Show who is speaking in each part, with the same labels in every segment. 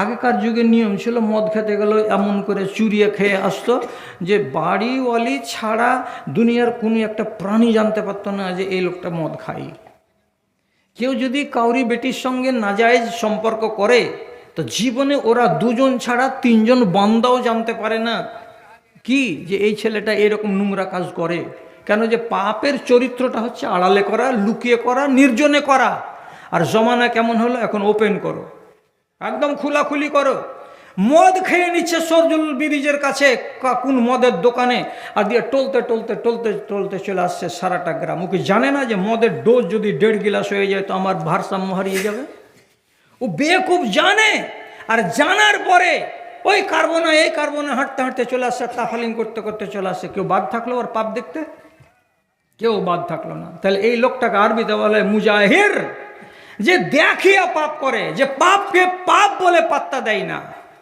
Speaker 1: আগেকার যুগের নিয়ম ছিল, মদ খেতে গেলে এমন করে চুরিয়ে খেয়ে আসতো যে বাড়িওয়ালি ছাড়া দুনিয়ার কোনো একটা প্রাণী জানতে পারতো না যে এই লোকটা মদ খাই কেউ যদি কাউরি বেটির সঙ্গে নাজায়েজ সম্পর্ক করে, তো জীবনে ওরা দুজন ছাড়া তিনজন বান্দাও জানতে পারে না কি যে এই ছেলেটা এরকম নোংরা কাজ করে। কেন যে পাপের চরিত্রটা হচ্ছে আড়ালে করা, লুকিয়ে করা, নির্জনে করা। আর জমানা কেমন হলো? এখন ওপেন করো। একদম খোলাখুলি করো। মদ খেয়ে নিচ্ছে সরজুল ব্রিজের কাছে কোন মদের দোকানে, আর দিয়ে টলতে টলতে টলতে টলতে চলে আসছে সারাটা গ্রাম। ওকে জানে না যে মদের ডোজ যদি দেড় গিলাস হয়ে যায় তো আমার ভারসাম্য হারিয়ে যাবে? ও বেকুব জানে, আর জানার পরে ওই কার্বনে, এই কার্বনে হাঁটতে হাঁটতে চলে আসছে, তাফালিং করতে করতে চলে আসছে। কেউ বাদ থাকল আর পাপ দেখতে? কেউ বাদ থাকল না। তাহলে এই লোকটাকে আরবিতে বলে মুজাহির যে দেখিয়া পাপ করে, যে পাপকে পাপ বলে পাত্তা দেয় না।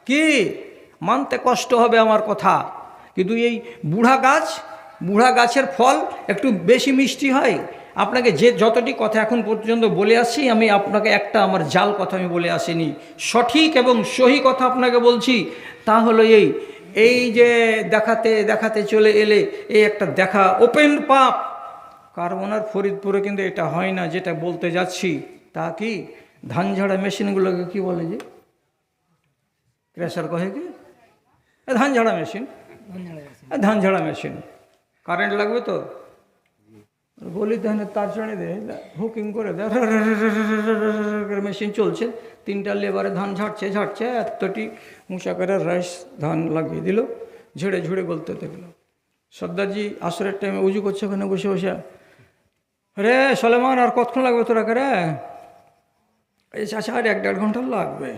Speaker 1: কি? মানতে কষ্ট হবে আমার কথা। কিন্তু এই বুড়া গাছ, বুড়া গাছের ফল একটু বেশি মিষ্টি হয়। আপনাকে যে যতটি কথা এখন পর্যন্ত বলে আসছি, আমি আপনাকে একটা আমার জাল কথা আমি বলে আসিনি। সঠিক এবং সহি কথা আপনাকে বলছি, তা হলো এই এই যে দেখাতে দেখাতে চলে এলে এই একটা দেখা, ওপেন পাপ। কার্বনার ফরিদপুরে কিন্তু এটা হয় না, যেটা বলতে যাচ্ছি। তা কি ধান ঝাড়া মেশিনগুলোকে কি বলে যে ক্রেশার কহে কি ধান ঝাড়া মেশিন ধান ঝাড়া মেশিন কারেন্ট লাগবে তো বলি তাহলে তার চড়ে দে হুকিং করে দে মেশিন চলছে তিনটা লেবারে ধান ঝাড়ছে ঝাড়ছে এতটি উঁচা করে রাইস ধান লাগিয়ে দিল ঝেড়ে ঝুড়ে গলতে দেখল সর্দারজি আসরের টাইমে উজু করছে ওখানে বসে বসে রে সলেমান আর কতক্ষণ লাগবে তোরা রে এই চাচা আর এক দেড় ঘণ্টা লাগবে।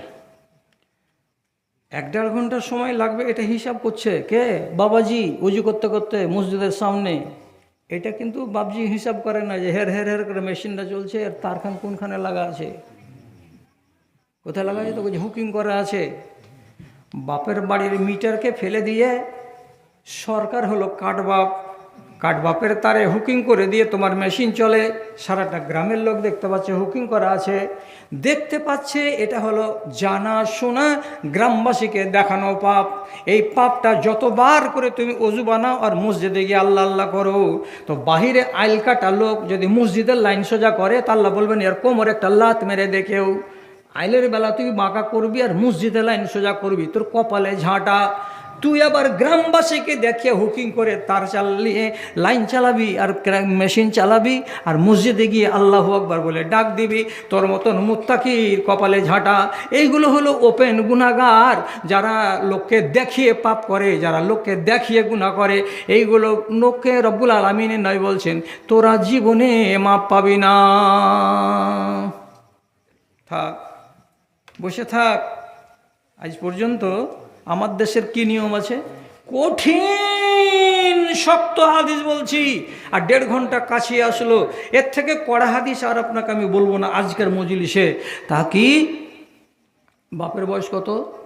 Speaker 1: এক দেড় ঘণ্টার সময় লাগবে, এটা হিসাব করছে। কে? বাবাজি, উজু করতে করতে মসজিদের সামনে। এটা কিন্তু বাবজি হিসাব করে না যে হের হের হের করে মেশিনটা চলছে, আর তারখান কোনখানে লাগা আছে? কোথায় লাগা আছে? তো বলছে হুকিং করা আছে। বাপের বাড়ির মিটারকে ফেলে দিয়ে সরকার হলো কাঠবাপ। কাঠবাপের তারে হুকিং করে দিয়ে তোমার মেশিন চলে। সারাটা গ্রামের লোক দেখতে পাচ্ছে, হুকিং করা আছে। দেখতে পাচ্ছে, এটা হলো জানা শোনা গ্রামবাসীকে দেখানো পাপ। এই পাপটা যতবার করে তুমি অজু বানাও আর মসজিদে গিয়ে আল্লাহ আল্লাহ করো, তো বাহিরে আইল কাটা লোক যদি মসজিদের লাইন সোজা করে, তা আল্লাহ বলবেন, এর কোমর একটা লাত মেরে দেখেও। আইলের বেলা তুই বাঁকা করবি আর মসজিদে লাইন সোজা করবি, তোর কপালে ঝাঁটা। তুই আবার গ্রামবাসীকে দেখিয়ে হুকিং করে তার চালিয়ে লাইন চালাবি আর মেশিন চালাবি আর মসজিদে গিয়ে আল্লাহ আকবার বলে ডাক দিবি, তোর মতন মুত্তাকির কপালে ঝাঁটা। এইগুলো হলো ওপেন গুণাগার যারা লোককে দেখিয়ে পাপ করে, যারা লোককে দেখিয়ে গুণা করে, এইগুলো লোককে রব্বুল আলমিনে নয় বলছেন, তোরা জীবনে মাপ পাবি না। থাক, বসে থাক। আজ পর্যন্ত আমার দেশের কি নিয়ম আছে? কঠিন, শক্ত হাদিস বলছি। আর দেড় ঘণ্টা কাছে আসলো। এর থেকে কড়া হাদিস আর আপনাকে আমি বলব না আজকের মজলিসে। তা কি? বাপের বয়স কত?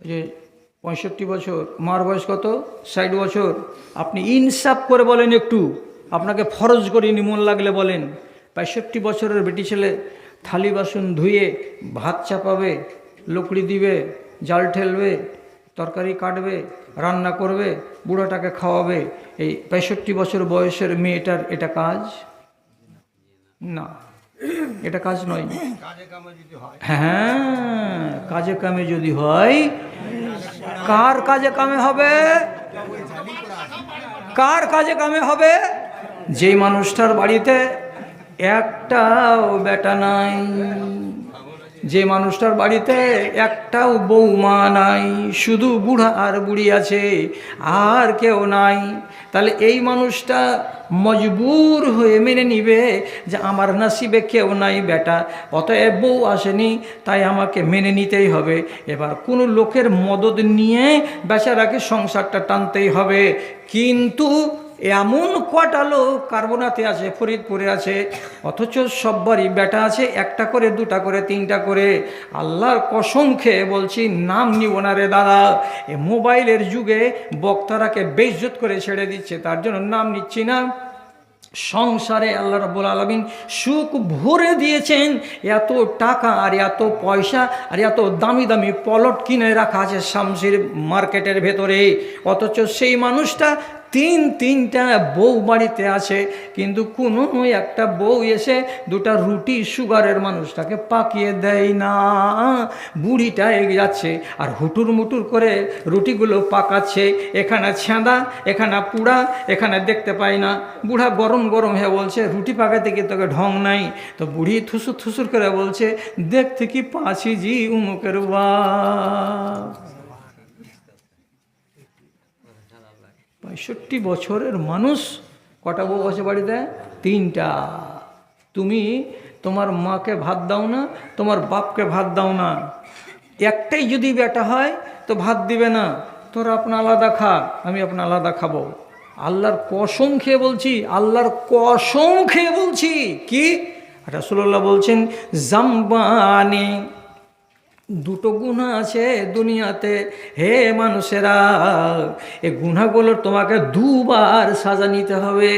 Speaker 1: যে পঁয়ষট্টি বছর। মার বয়স কত? ষাট বছর। আপনি ইনসাফ করে বলেন একটু। আপনাকে ফরজ করে নিমন লাগলে বলেন। পঁয়ষট্টি বছরের বেটি ছেলে থালি বাসন ধুয়ে, ভাত চাপাবে, লকড়ি দিবে, জাল ঠেলবে তরকারি কাটবে রান্না করবে বুড়োটাকে খাওয়াবে। এই পঁয়ষট্টি বছর বয়সের মেয়েটার এটা কাজ? না এটা কাজ নয়। হ্যাঁ কাজে কামে যদি হয় কার কাজে কামে হবে? কার কাজে কামে হবে? যেই মানুষটার বাড়িতে একটাও বেটা নাই। যে মানুষটার বাড়িতে একটাও বৌমা নাই, শুধু বুড়া আর বুড়ি আছে, আর কেউ নাই। তাহলে এই মানুষটা মজবুর হয়ে মেনে নিবে যে আমার নাসিবে কেউ নাই বেটা, অতএব বউ আসেনি, তাই আমাকে মেনে নিতেই হবে। এবার কোনো লোকের মদত নিয়ে বেচারাকে সংসারটা টানতেই হবে। কিন্তু এমন কটা লোক কার্বনাতে আছে, ফরিদপুরে আছে, অথচ সব্বারই বেটা আছে, একটা করে, দুটা করে, তিনটা করে। আল্লাহর কসম খেয়ে বলছি, নাম নিব না রে দাদা। এ মোবাইলের যুগে বক্তারাকে বেইজ্জত করে ছেড়ে দিচ্ছে, তার জন্য নাম নিচ্ছি না। সংসারে আল্লাহ রাব্বুল আলমিন সুখ ভরে দিয়েছেন, এত টাকা আর এত পয়সা আর এত দামি দামি পলট কিনে রাখা আছে শামসির মার্কেটের ভেতরে। অথচ সেই মানুষটা তিন তিনটা বউ বাড়িতে আছে, কিন্তু কোনো একটা বউ এসে দুটা রুটি সুগারের মানুষটাকে পাকিয়ে দেয় না। বুড়িটা এগিয়ে যাচ্ছে আর হুটুর মুটুর করে রুটিগুলো পাকাচ্ছে। এখানে ছেঁদা এখানে পুড়া, এখানে দেখতে পাই না। বুড়া গরম গরম হয়ে বলছে, রুটি পাকাতে কি তোকে ঢং নাই? তো বুড়ি থুসুর থুসুর করে বলছে দেখতে কি পাছি জি উমুকের বাপ পঁয়ষট্টি বছরের মানুষ কটা বউ আছে বাড়িতে? তিনটা। তুমি তোমার মাকে ভাত দাও না, তোমার বাপকে ভাত দাও না। একটাই যদি বেটা হয়, তো ভাত দিবে না। তোর আপনা আলাদা খা, আমি আপনা আলাদা খাব। আল্লাহর কসম খেয়ে বলছি, আল্লাহর কসম খেয়ে বলছি। কি? রাসুল্লাহ বলছেন, জাম্বানি দুটো গুণা আছে দুনিয়াতে। হে মানুষেরা, এ গুণাগুলোর তোমাকে দুবার সাজা নিতে হবে।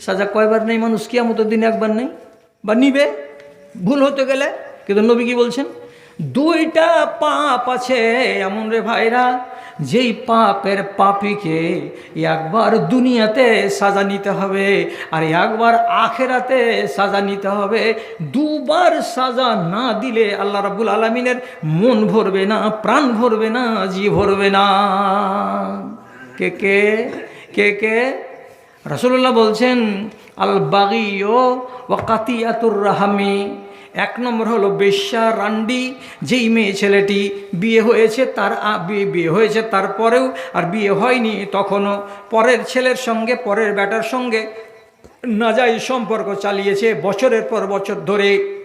Speaker 1: সাজা কয়বার নেই মানুষ? কি আমাদের দিনে একবার নেই? বা নিবে? ভুল হতে গেলে? কিন্তু নবী কি বলছেন? দুইটা পাপ আছে এমন রে ভাইরা যেই পাপের পাপিকে একবার দুনিয়াতে সাজা নিতে হবে আর একবার আখেরাতে সাজা নিতে হবে, দুবার সাজা না দিলে আল্লাহ রাবুল আলমিনের মন ভরবে না, প্রাণ ভরবে না, জি ভরবে না। কে কে কে কে? রসুল্লাহ বলছেন আল বাগিও ওয়াকাতিয়াতুর রাহামি। এক নম্বর হলো বেশ্যা রান্ডি, যেই মেয়ে ছেলেটি বিয়ে হয়েছে, তার বিয়ে হয়েছে, তারপরেও আর বিয়ে হয়নি তখনও। পরের ছেলের সঙ্গে, পরের ব্যাটার সঙ্গে নাজাই সম্পর্ক চালিয়েছে বছরের পর বছর ধরে।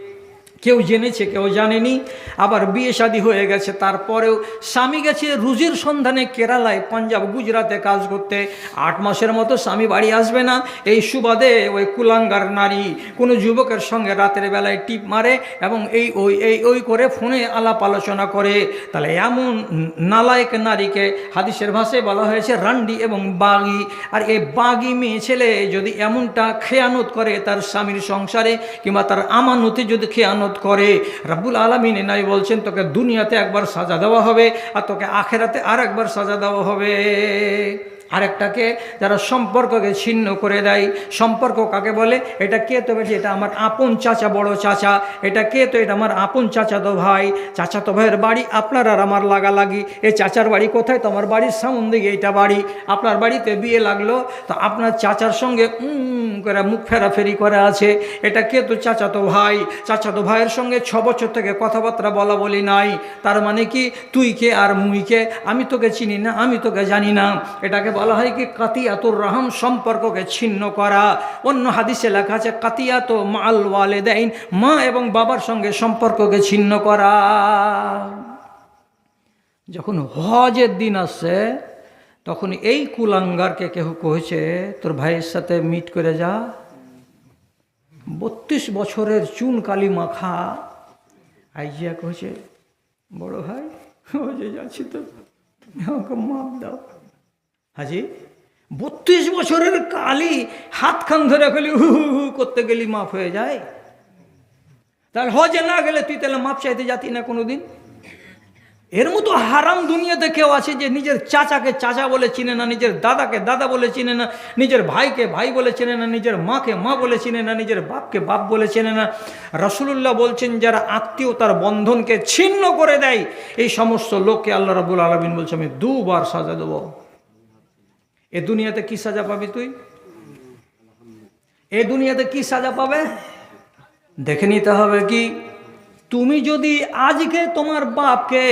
Speaker 1: কেউ জেনেছে, কেউ জানেনি। আবার বিয়ে শাদী হয়ে গেছে, তারপরেও স্বামী গেছে রুজির সন্ধানে কেরালায়, পাঞ্জাব, গুজরাতে কাজ করতে। আট মাসের মতো স্বামী বাড়ি আসবে না। এই সুবাদে ওই কুলাঙ্গার নারী কোনো যুবকের সঙ্গে রাতের বেলায় টিপ মারে এবং এই ওই এই ওই করে ফোনে আলাপ আলোচনা করে। তাহলে এমন নালায়ক নারীকে হাদিসের ভাষায় বলা হয়েছে রান্ডি এবং বাগি। আর এই বাগি মেয়ে ছেলে যদি এমনটা খেয়ানত করে তার স্বামীর সংসারে কিংবা তার আমানতে যদি খেয়ানত করে। রাব্বুল আলমিন এনাই বলছেন, তোকে দুনিয়াতে একবার সাজা দেওয়া হবে আর তোকে আখেরাতে আর একবার সাজা দেওয়া হবে। আরেকটাকে যারা সম্পর্ককে ছিন্ন করে দেয়, সম্পর্ক কাকে বলে? এটা কে তো বেশি? এটা আমার আপন চাচা, বড় চাচা। এটা কে তো? এটা আমার আপন চাচা তো ভাই। চাচা তো ভাইয়ের বাড়ি আপনার আর আমার লাগালাগি। এই চাচার বাড়ি কোথায়? তো আমার বাড়ির সামন দিকে এইটা বাড়ি। আপনার বাড়িতে বিয়ে লাগল, তো আপনার চাচার সঙ্গে করে মুখ ফেরাফেরি করে আছে। এটা কে তো? চাচা তো ভাই। চাচা তো ভাইয়ের সঙ্গে ছ বছর থেকে কথাবার্তা বলা বলি নাই। তার মানে কি? তুই কে আর মুই কে? আমি তোকে চিনি না, আমি তোকে জানি না। এটাকে বলা হয় কি, কাতিয়াতুর রহম সম্পর্ককে ছিন্ন করা। অন্য হাদিসে লেখা আছে, কাতিয়াত মাল ওয়ালেদাইন, মা এবং বাবার সঙ্গে সম্পর্ককে ছিন্ন করা। যখন হজের দিন আসছে তখন এই কুলাঙ্গারকে কেউ কহেছে তোর ভাইয়ের সাথে মিট করে যা। বত্রিশ বছরের চুন কালি মাখা। আইজিয়া কহেছে বড় ভাই, হজে যাচ্ছি তো আমাকে মাপ দাও। হাজি, বত্রিশ বছরের কালি হাত খান ধরে ফেলি হু হু হু, করতে গেলি মাফ হয়ে যায়। তাহলে হজে না গেলে তুই তাহলে মাপ চাইতে যাতি না কোনোদিন? এর মতো হারাম দুনিয়াতে কেউ আছে যে নিজের চাচাকে চাচা বলে চিনে না, নিজের দাদাকে দাদা বলে চিনে না, নিজের ভাইকে ভাই বলে চেনে না, নিজের মাকে মা বলে চিনে না, নিজের বাপকে বাপ বলে চেনে না। রসুল্লাহ বলছেন, যারা আত্মীয়তার বন্ধনকে ছিন্ন করে দেয়, এই সমস্ত লোককে আল্লাহ রাবুল আলমিন বলছে, আমি দুবার সাজা দেবো। এ দুনিয়াতে কি সাজা পাবি তুই? এ দুনিয়াতে কি সাজা পাবে? দেখে নিতে হবে কি, তুমি যদি আজকে তোমার বাপকে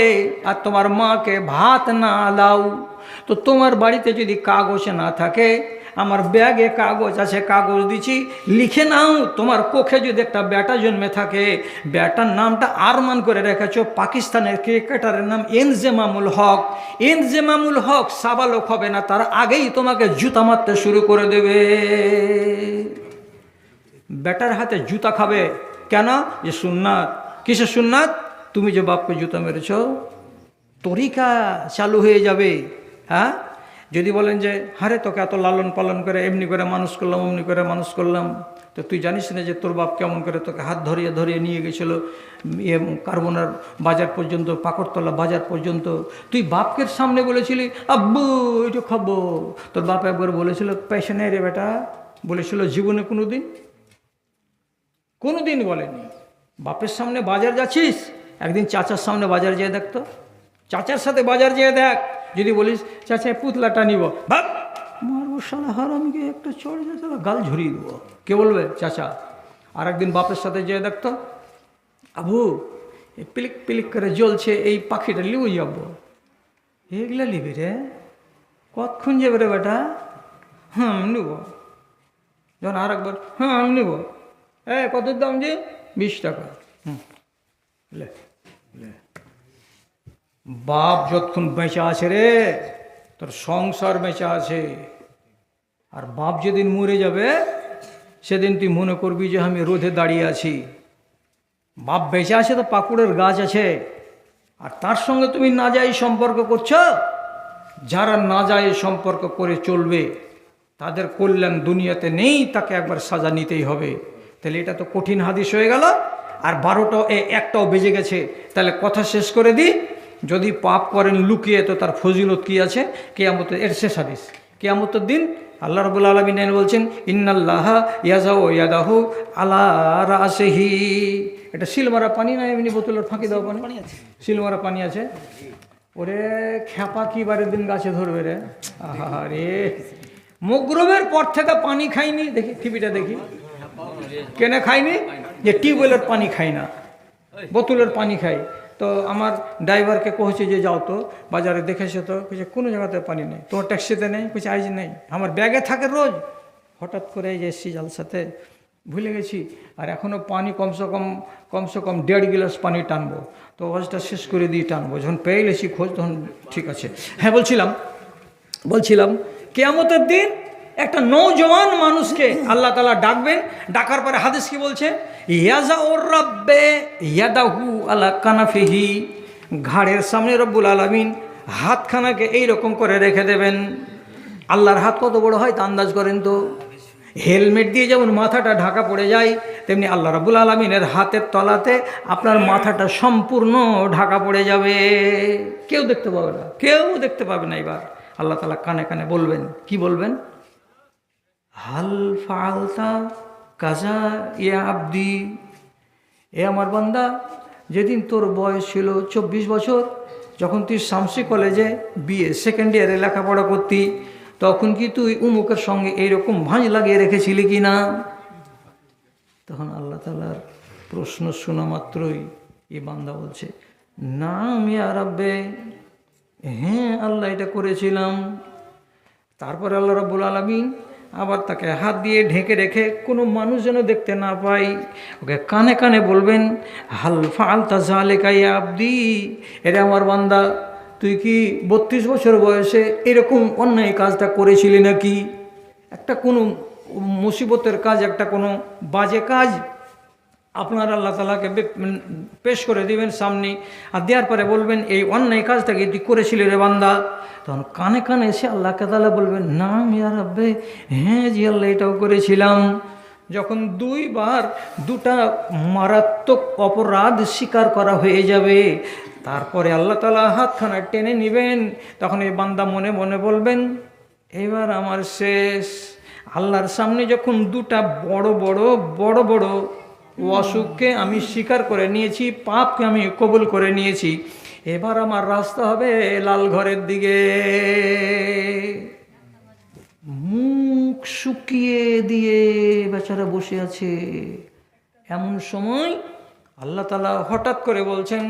Speaker 1: আর তোমার মাকে ভাত না দাও, তো তোমার বাড়িতে যদি কাগজ না থাকে আমার ব্যাগে কাগজ আছে, কাগজ দিছি। লিখে নাও, তোমার কোখে যদি একটা ব্যাটা জন্মে থাকে, ব্যাটার নামটা আরমান করে রেখেছো, পাকিস্তানের ক্রিকেটারের নাম এনজেমামুল হক। এনজেমামুল হক সাবালক হবে না, তার আগেই তোমাকে জুতা মারতে শুরু করে দেবে। ব্যাটার হাতে জুতা খাবে। কেন? যে সুন্নাত। কিসের সুন্নাত? তুমি যে বাপকে জুতা মেরেছ, তরিকা চালু হয়ে যাবে হ্যাঁ? যদি বলেন যে, হারে তোকে এত লালন পালন করে, এমনি করে মানুষ করলাম, অমনি করে মানুষ করলাম। তো তুই জানিস না যে তোর বাপ কেমন করে তোকে হাত ধরিয়ে ধরিয়ে নিয়ে গেছিল ইয়ে কার্বনার বাজার পর্যন্ত, পাকড়তলা বাজার পর্যন্ত। তুই বাপকে সামনে বলেছিলি, আব্বু এটা খাব তোর বাপ একবার বলেছিল পেশনে রে বেটা। বলেছিল, জীবনে কোনো দিন কোনো দিন বলেনি। বাপের সামনে বাজার যাচ্ছিস? একদিন চাচার সামনে বাজার যেয়ে দেখতো চাচার সাথে বাজার যেয়ে দেখ। যদি বলিস চাচা পুতলাটা নিব। ভাব! মারবো শালা হারামিকে একটা চড় যা শালা গাল ঝরিয়ে দেবো। কে বলবে? চাচা আর একদিন বাপের সাথে যেয়ে দেখতো আবু পিলিক পিলিক করে জ্বলছে এই পাখিটা লিবো যাব এগুলা নিবি রে? কতক্ষণ যাবে রে বেটা? হ্যাঁ আমি নেব। যখন আর একবার হ্যাঁ আমি নেব। হ্যাঁ কত দাম যে? বিশ টাকা। হুম লে লে। বাপ যতক্ষণ বেঁচে আছে রে, তোর সংসার বেঁচে আছে। আর বাপ যেদিন মরে যাবে, সেদিন তুই মনে করবি যে আমি রোদে দাঁড়িয়ে আছি। বাপ বেঁচে আছে তো পাকুড়ের গাছ আছে। আর তার সঙ্গে তুমি না যাই সম্পর্ক করছ? যারা না যায় সম্পর্ক করে চলবে, তাদের কল্যাণ দুনিয়াতে নেই, তাকে একবার সাজা নিতেই হবে। তাহলে এটা তো কঠিন হাদিস হয়ে গেল। আর বারোটাও একটাও বেজে গেছে। তাহলে কথা শেষ করে দিই। যদি পাপ করেন লুকিয়ে তো তার ফজিলত কি আছে? কেয়ামত এর শেষ হাদিস। কেয়ামতের দিন আল্লাহ রবুল আলমিন বলছেন ইন্নাল্লাহ ইয়াজাও ইয়াদাহু আলা রাসেহি এটা শিলমারা পানি না এমনি বোতলের ফাঁকি দেওয়া পানি? আছে। শিলমারা পানি আছে? ওরে খ্যাপা কি বারের দিন গাছে ধরবে রে? আরে মগরবের পর থেকে পানি খাইনি দেখি টিভিটা দেখি। কেনে খাইনি? যে টিউবওয়েলের পানি খাই না। বোতলের পানি খাই। তো আমার ড্রাইভারকে কহছে যে যাও তো বাজারে, দেখেছ তো? কিছু কোনো জায়গাতে পানি নেই, তোমার ট্যাক্সিতে নেই? কিছু আইজ নেই। আমার ব্যাগে থাকে রোজ। হঠাৎ করে যে এসছি জালসাতে ভুলে গেছি। আর এখনও পানি কমসে কম কমসে কম দেড় গিলাস পানি টানবো। তো ওয়াজটা শেষ করে দিয়ে টানবো। যখন পেয়ে গেছি খোঁজ, তখন ঠিক আছে। হ্যাঁ বলছিলাম বলছিলাম, কেয়ামতের দিন একটা নৌজওয়ান মানুষকে আল্লাহ তালা ডাকবেন। ডাকার পরে হাদিস কি বলছে? আলা কানাফিহি। ঘাড়ের সামনে রব্বুল আলমিন হাতখানাকে এই রকম করে রেখে দেবেন। আল্লাহর হাত কত বড় হয় তা আন্দাজ করেন তো। হেলমেট দিয়ে যেমন মাথাটা ঢাকা পড়ে যায়, তেমনি আল্লাহ রাবুল আলমিনের হাতের তলাতে আপনার মাথাটা সম্পূর্ণ ঢাকা পড়ে যাবে। কেউ দেখতে পাবে না, কেউ দেখতে পাবে না এবার। আল্লাহ তালা কানে কানে বলবেন, কি বলবেন? হাল ফালতা কাজা ইয়া আব্দি, এ আমার বান্দা। যেদিন তোর বয়স ছিল চব্বিশ বছর, যখন তুই শামসি কলেজে বিএ সেকেন্ড ইয়ারে লেখাপড়া করতি, তখন কি তুই উমুকের সঙ্গে এইরকম ভাঁজ লাগিয়ে রেখেছিলি কি না? তখন আল্লাহ তালার প্রশ্ন শোনা মাত্রই এই বান্দা বলছে, না আমি আরব্বে হ্যাঁ আল্লাহ এটা করেছিলাম। তারপরে আল্লাহ রব্বুল আলমিন আবার তাকে হাত দিয়ে ঢেকে রেখে কোনো মানুষ যেন দেখতে না পাই ওকে কানে কানে বলবেন, হাল আলতা জালেকাই আবদি এটা আমার বান্দা, তুই কি বত্রিশ বছর বয়সে এরকম অন্যায় কাজটা করেছিলি নাকি? একটা কোনো মুসিবতের কাজ, একটা কোনো বাজে কাজ আপনার আল্লাহ তালাকে পেশ করে দিবেন সামনে। আর দেওয়ার পরে বলবেন, এই অন্যায় কাজটাকে তুই করেছিলি রে বান্দা। তখন কানে কানে এসে আল্লাহকে তালা বলবেন, না মিয়া রাব্বে হ্যাঁ জি আল্লাহ, এটাও করেছিলাম। যখন দুইবার দুটা মারাত্মক অপরাধ স্বীকার করা হয়ে যাবে, তারপরে আল্লাহ তালা হাতখানা টেনে নেবেন। তখন এই বান্দা মনে মনে বলবেন এবার আমার শেষ। আল্লাহর সামনে যখন দুটা বড় বড় বড় বড় অসুখকে আমি স্বীকার করে নিয়েছি, পাপকে আমি কবুল করে নিয়েছি। এবার আমার রাস্তা হবে লাল ঘরের দিকে। মুখ শুকিয়ে দিয়ে বেচারা বসে আছে। এমন সময় আল্লাহ তালা হঠাৎ করে বলছেন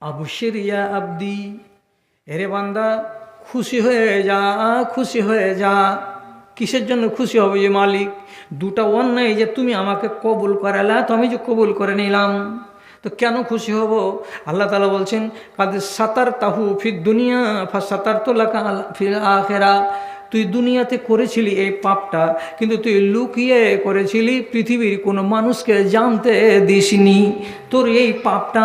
Speaker 1: আবুশের ইয়া আব্দি, এরে বান্দা, খুশি হয়ে যা, খুশি হয়ে যা। কিসের জন্য খুশি হবে যে মালিক? দুটা অন্যায় যে তুমি আমাকে কবুল করালা, তো আমি যে কবুল করে নিলাম। তো কেন খুশি হব? আল্লাহ তালা বলছেন কাদের সাতার তাহু ফির দুনিয়া ফা সাতার তো লাখা ফির আখেরা তুই দুনিয়াতে করেছিলি এই পাপটা, কিন্তু তুই লুকিয়ে করেছিলি পৃথিবীর কোনো মানুষকে জানতে দিসনি। তোর এই পাপটা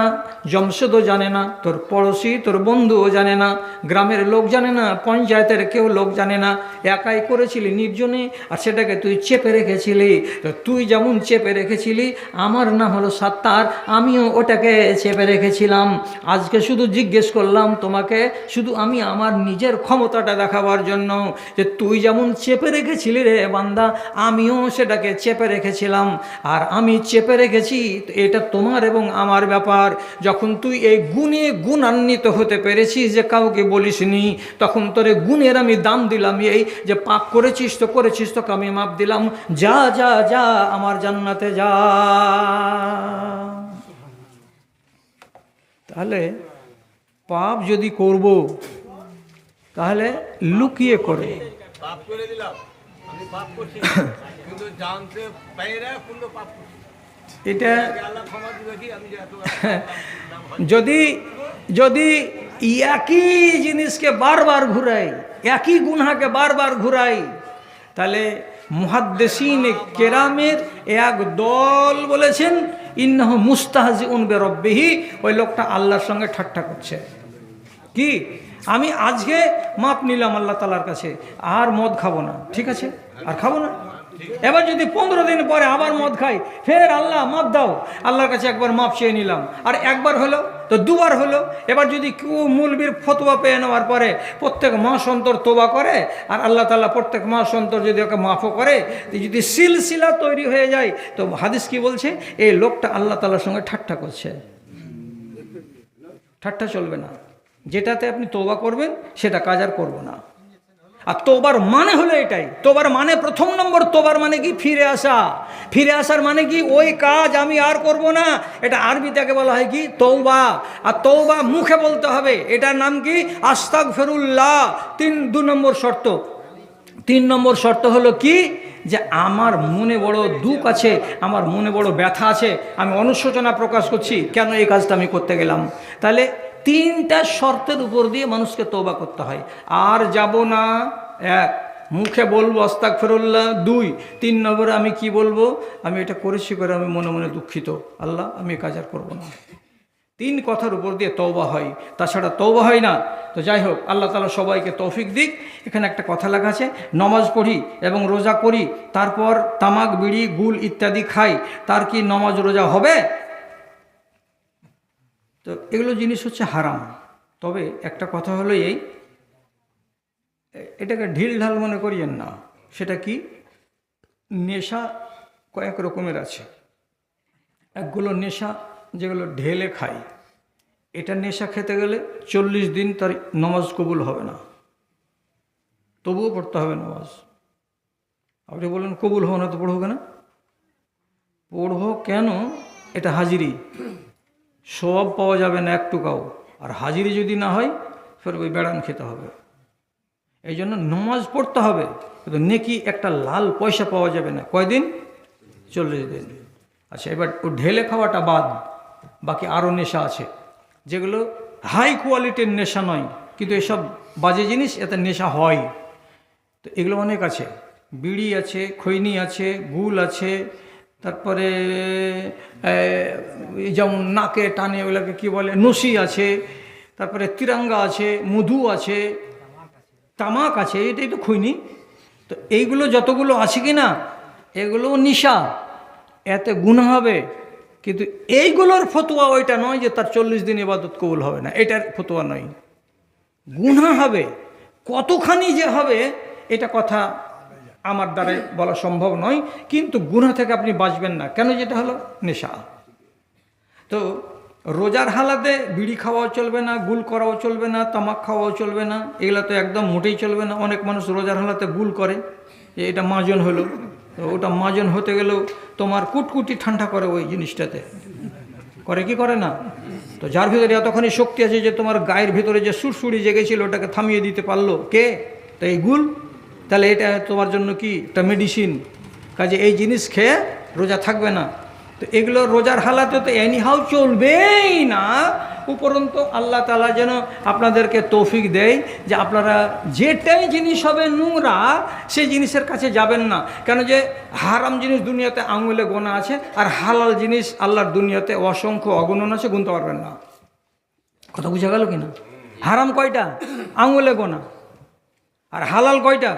Speaker 1: জমশেদও জানে না, তোর পড়োশি, তোর বন্ধুও জানে না, গ্রামের লোক জানে না, পঞ্চায়েতের কেউ লোক জানে না। একাই করেছিলি নির্জনে আর সেটাকে তুই চেপে রেখেছিলি। তো তুই যেমন চেপে রেখেছিলি, আমার নাম হলো সাত্তার, আমিও ওটাকে চেপে রেখেছিলাম। আজকে শুধু জিজ্ঞেস করলাম তোমাকে, শুধু আমি আমার নিজের ক্ষমতাটা দেখাবার জন্য। যে তুই যেমন চেপে রেখেছিলি রে বান্দা, আমিও সেটাকে চেপে রেখেছিলাম। আর আমি চেপে রেখেছি এটা তোমার এবং আমার ব্যাপার। যখন তুই এই গুণে গুণান্বিত হতে পেরেছিস যে কাউকে বলিসনি, তখন তোরে গুণের আমি দাম দিলাম। এই যে পাপ করেছিস তো করেছিস, তোকে আমি মাপ দিলাম। যা যা যা, আমার জান্নাতে যা। তাহলে পাপ যদি করব তাহলে লুকিয়ে করব
Speaker 2: করে
Speaker 1: এটা যদি যদি একই জিনিসকে বারবার ঘুরাই একই গুনহাকে বারবার ঘুরাই তাহলে মুহাদ্দেসিন কেরামের এক দল বলেছেন ইন্নাহ মুস্তাহাজি উনবে রব্বিহি ওই লোকটা আল্লাহর সঙ্গে ঠাট্টা করছে। কি? আমি আজকে মাপ নিলাম আল্লাহ তালার কাছে, আর মদ খাব না, ঠিক আছে? আর খাব না? এবার যদি পনেরো দিন পরে আবার মদ খাই, ফের আল্লাহ মাপ দাও, আল্লাহর কাছে একবার মাপ চেয়ে নিলাম। আর একবার হলো, তো দুবার হলো, এবার যদি কেউ মূলবীর ফতোয়া পেয়ে নেওয়ার পরে প্রত্যেক মাস অন্তর তোবা করে, আর আল্লাহ তালা প্রত্যেক মাস অন্তর যদি ওকে মাফও করে যদি সিলসিলা তৈরি হয়ে যায়, তো হাদিস কি বলছে? এই লোকটা আল্লাহ তালার সঙ্গে ঠাট্টা করছে। ঠাট্টা চলবে না। যেটাতে আপনি তোবা করবেন, সেটা কাজ আর করব না। আর তোবার মানে হলো এটাই। তোবার মানে প্রথম নম্বর তোবার মানে কি? ফিরে আসা। ফিরে আসার মানে কি? ওই কাজ আমি আর করব না। এটা আরবিটাকে বলা হয় কি? তৌবা আর তৌবা মুখে বলতে হবে। এটার নাম কি? আস্তাক ফেরুল্লাহ তিন, দু নম্বর শর্ত। তিন নম্বর শর্ত হলো কি? যে আমার মনে বড় দুঃখ আছে, আমার মনে বড় ব্যথা আছে, আমি অনুশোচনা প্রকাশ করছি, কেন এই কাজটা আমি করতে গেলাম? তাহলে তিনটা শর্তের উপর দিয়ে মানুষকে তোবা করতে হয়। আর যাব না, এক, মুখে বলব অস্তাক ফেরুল্লাহ দুই, তিন নম্বরে আমি কি বলব? আমি এটা করেছি করে আমি মনে মনে দুঃখিত। আল্লাহ, আমি কাজ আর করব না। তিন কথার উপর দিয়ে তৌবা হয়। তাছাড়া তৌবা হয় না। তো যাই হোক, আল্লাহ তালা সবাইকে তৌফিক দিক। এখানে একটা কথা লেখা আছে, নমাজ পড়ি এবং রোজা করি, তারপর তামাক, বিড়ি গুল ইত্যাদি খাই, তার কি নমাজ রোজা হবে? তো এগুলো জিনিস হচ্ছে হারাম। তবে একটা কথা হলো এই, এটাকে ঢিল ঢাল মনে করিয়েন না। সেটা কি? নেশা কয়েক রকমের আছে। একগুলো নেশা যেগুলো ঢেলে খায়। এটা নেশা খেতে গেলে চল্লিশ দিন তার নমাজ কবুল হবে না। তবুও পড়তে হবে নামাজ। আপনি বলেন কবুল হবে না তো পড়ব কেন? পড়ব কেন? এটা হাজিরি। সব পাওয়া যাবে না এক টুকাও আর হাজিরি যদি না হয়, ফের ওই বেড়ান খেতে হবে। এই জন্য নমাজ পড়তে হবে, কিন্তু নেকি একটা লাল পয়সা পাওয়া যাবে না। কয়দিন? চল্লিশ দিন। আচ্ছা এবার ও ঢেলে খাওয়াটা বাদ, বাকি আরও নেশা আছে। যেগুলো হাই কোয়ালিটির নেশা নয়, কিন্তু এসব বাজে জিনিস, এতে নেশা হয়। তো এগুলো অনেক আছে। বিড়ি আছে, খৈনি আছে, গুল আছে তারপরে যেমন নাকে টানে ওগুলোকে কী বলে, নসি আছে, তারপরে তিরঙ্গা আছে, মধু আছে, তামাক আছে এটাই তো খুইনি। তো এইগুলো যতগুলো আছে কি না এগুলো নিশা, এতে গুণ হবে। কিন্তু এইগুলোর ফতোয়া ওইটা নয় যে তার চল্লিশ দিন ইবাদত কবুল হবে না, এটার ফতোয়া নয়। গুণা হবে। কতখানি যে হবে, এটা কথা আমার দ্বারাই বলা সম্ভব নয়, কিন্তু গুণা থেকে আপনি বাঁচবেন না। কেন যেটা হলো? নেশা। তো রোজার হালাতে বিড়ি খাওয়াও চলবে না, গুল করাও চলবে না, তামাক খাওয়াও চলবে না, এগুলো তো একদম মোটেই চলবে না। অনেক মানুষ রোজার হালাতে গুল করে, যে এটা মাজন হলো। তো ওটা মাজন হতে গেলেও তোমার কুটকুটি ঠান্ডা করে ওই জিনিসটাতে। করে কি করে না? তো যার ভিতরে এতখানি শক্তি আছে যে তোমার গায়ের ভিতরে যে সুরসুরি জেগেছিল, ওটাকে থামিয়ে দিতে পারল। কে? তো এই গুল তাহলে এটা তোমার জন্য কি? একটা মেডিসিন কাজে এই জিনিস খেয়ে রোজা থাকবে না। তো এগুলো রোজার হালাতে তো এনিহাও চলবেই না। উপরন্ত আল্লাহ তালা যেন আপনাদেরকে তৌফিক দেয় যে আপনারা যেটাই জিনিস হবে নোংরা, সেই জিনিসের কাছে যাবেন না। কেন যে হারাম জিনিস দুনিয়াতে আঙুলে গোনা আছে আর হালাল জিনিস আল্লাহর দুনিয়াতে অসংখ্য অগণন আছে, গুনতে পারবেন না। কথা বুঝা গেল কি না হারাম কয়টা? আঙুলে গোনা। আর হালাল কয়টা?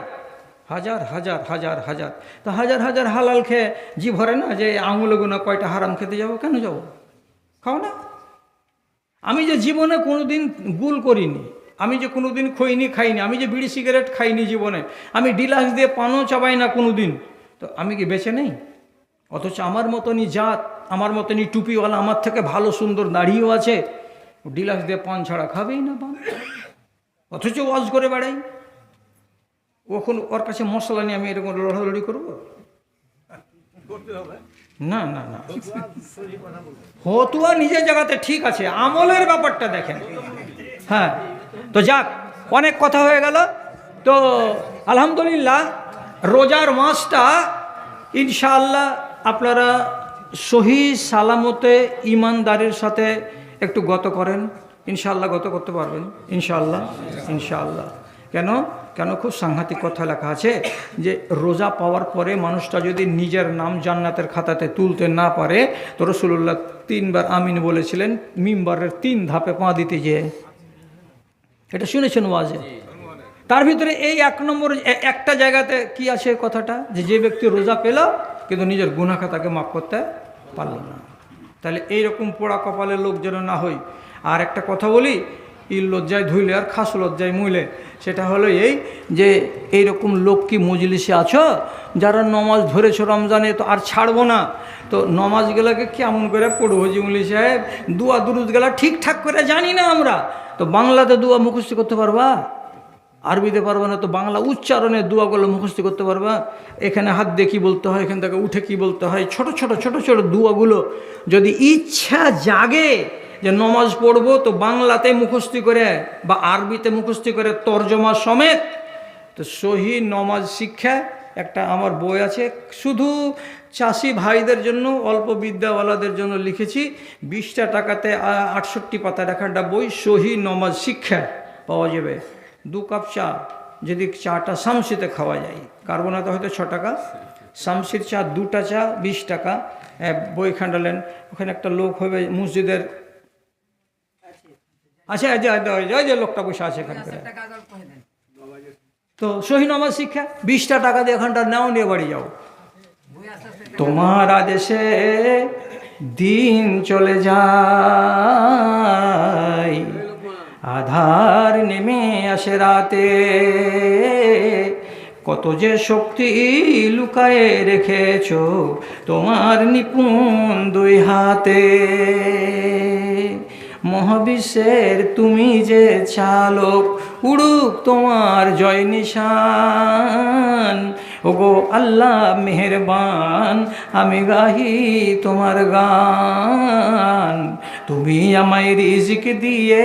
Speaker 1: হাজার হাজার হাজার হাজার। তো হাজার হাজার হালাল খেয়ে জি ভরে না যে আঙুলে গোনা কয়টা হারাম খেতে যাব? কেন যাব? খাও না। আমি যে জীবনে কোনোদিন গুল করিনি, আমি যে কোনোদিন খইনি, খাইনি, আমি যে বিড়ি সিগারেট খাইনি জীবনে, আমি ডিলাক্স দিয়ে পানও চাবাই না কোনো দিন তো আমি কি বেঁচে নেই? অথচ আমার মতনই জাত, আমার মতনই টুপিওয়ালা, আমার থেকে ভালো সুন্দর দাড়িও আছে। ডিলাক্স দিয়ে পান ছাড়া খাবেই না পান। অথচ ওয়াজ করে বেড়াই। ওখন ওর কাছে মশলা নিয়ে আমি এরকম লড়ালড়ি করব? না না না। হতুয়া নিজের জায়গাতে ঠিক আছে, আমলের ব্যাপারটা দেখেন। হ্যাঁ তো যাক, অনেক কথা হয়ে গেল। তো আলহামদুলিল্লাহ, রোজার মাসটা ইনশাআল্লাহ আপনারা সহি সালামতে ইমানদারের সাথে একটু গত করেন। ইনশাআল্লাহ গত করতে পারবেন। ইনশাআল্লাহ ইনশাআল্লাহ। কেন? কেন? খুব সাংঘাতিক কথা লেখা আছে যে রোজা পাওয়ার পরে মানুষটা যদি নিজের নাম জান্নাতের খাতাতে তুলতে না পারে, তো রসুল্লাহ তিনবার আমিন বলেছিলেন, মিম্বারের তিন ধাপে পা দিতে যে এটা শুনেছেন ওয়াজে? তার ভিতরে এই এক নম্বর, একটা জায়গাতে কি আছে কথাটা? যে যে ব্যক্তি রোজা পেল, কিন্তু নিজের গুনা খাতাকে মাফ করতে পারল না। তাহলে এইরকম পোড়া কপালের লোক যেন না হই আর একটা কথা বলি ইল লজ্জায় ধুইলে আর খাস লজ্জায় মুইলে। সেটা হলো এই যে এইরকম লোক কি মজলিসে আছো? যারা নমাজ ধরেছো রমজানে তো আর ছাড়বো না। তো নমাজগুলোকে কেমন করে পড়ব জিমলি সাহেব? দুয়া দুরুদগুলা ঠিকঠাক করে জানি না আমরা। তো বাংলাতে দুয়া মুখস্থ করতে পারবা? আরবিতে পারবা না তো বাংলা উচ্চারণে দুয়াগুলো মুখস্থ করতে পারবা? এখানে হাত দিয়ে কী বলতে হয়, এখান থেকে উঠে কী বলতে হয়? ছোট ছোট ছোট ছোট দুয়াগুলো যদি ইচ্ছা জাগে যে নমাজ পড়ব তো বাংলাতে মুখস্থি করে বা আরবিতে মুখস্থি করে তর্জমা সমেত তো সহি নমাজ শিক্ষা একটা আমার বই আছে। শুধু চাষি ভাইদের জন্য, অল্প বিদ্যাওয়ালাদের জন্য লিখেছি। বিশটা টাকাতে আটষট্টি পাতা একটা বই, সহি নমাজ শিক্ষা পাওয়া যাবে। দু কাপ চা, যদি চাটা শামসিতে খাওয়া যায়। কার্বনাতে হয়তো ছ টাকা, শামসির চা দুটা চা, বিশ টাকা। বই খান্ডালেন। ওখানে একটা লোক হবে মসজিদের আচ্ছা এই যে লোকটা বসে আছে এখানে তো সহি নামাজ শিক্ষা, বিশটা টাকা দিয়ে এখানটা নাও, নিয়ে বাড়ি যাও। তোমার আদেশে দিন চলে যায়। আধার নেমে আসে রাতে। কত যে শক্তি লুকায়ে রেখেছ তোমার নিপুণ দুই হাতে। মহাবিশ্বের তুমি যে চালক উড়ুক তোমার জয় নিশান ওগো আল্লাহ মেহেরবান আমি গাহি তোমার গান তুমি আমায় রিজিক দিয়ে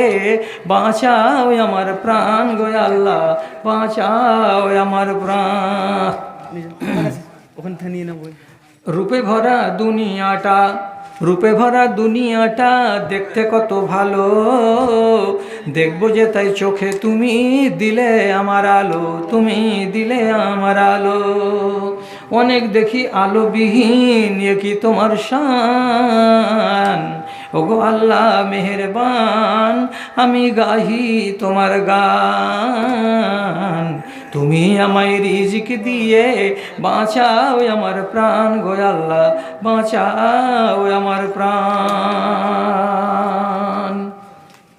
Speaker 1: বাঁচাও আমার প্রাণ গো আল্লাহ বাঁচাও আমার প্রাণ
Speaker 3: ওখান থেকে নিয়ে নেব
Speaker 1: রূপে ভরা দুনিয়াটা রূপে ভরা দুনিয়াটা দেখতে কত ভালো। দেখব যে তাই চোখে তুমি দিলে আমার আলো, তুমি দিলে আমার আলো। অনেক দেখি আলো বিহীন কি তোমার শান? ওগো আল্লাহ মেহেরবান, আমি গাহি তোমার গান। তুমি আমায় রিজিক দিয়ে বাঁচাও আমার প্রাণ গো আল্লাহ, বাঁচাও আমার প্রাণ।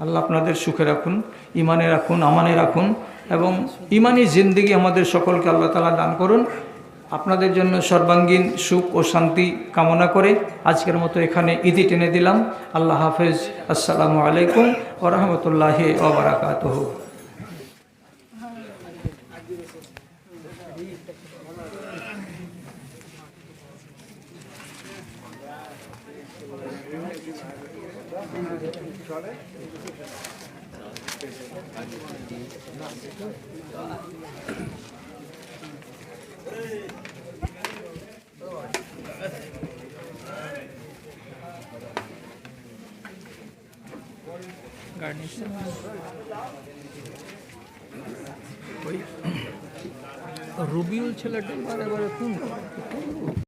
Speaker 1: আল্লাহ আপনাদের সুখে রাখুন ইমানে রাখুন, আমানে রাখুন এবং ইমানি জিন্দিগি আমাদের সকলকে আল্লাহ তালা দান করুন। আপনাদের জন্য সর্বাঙ্গীন সুখ ও শান্তি কামনা করে আজকের মতো এখানে ইদি টেনে দিলাম। আল্লাহ হাফেজ। আসসালামু আলাইকুম ওরহমতুল্লাহি ওবরাকাতহ ওই রবিউল ছেলেটা বারে বারে ফোন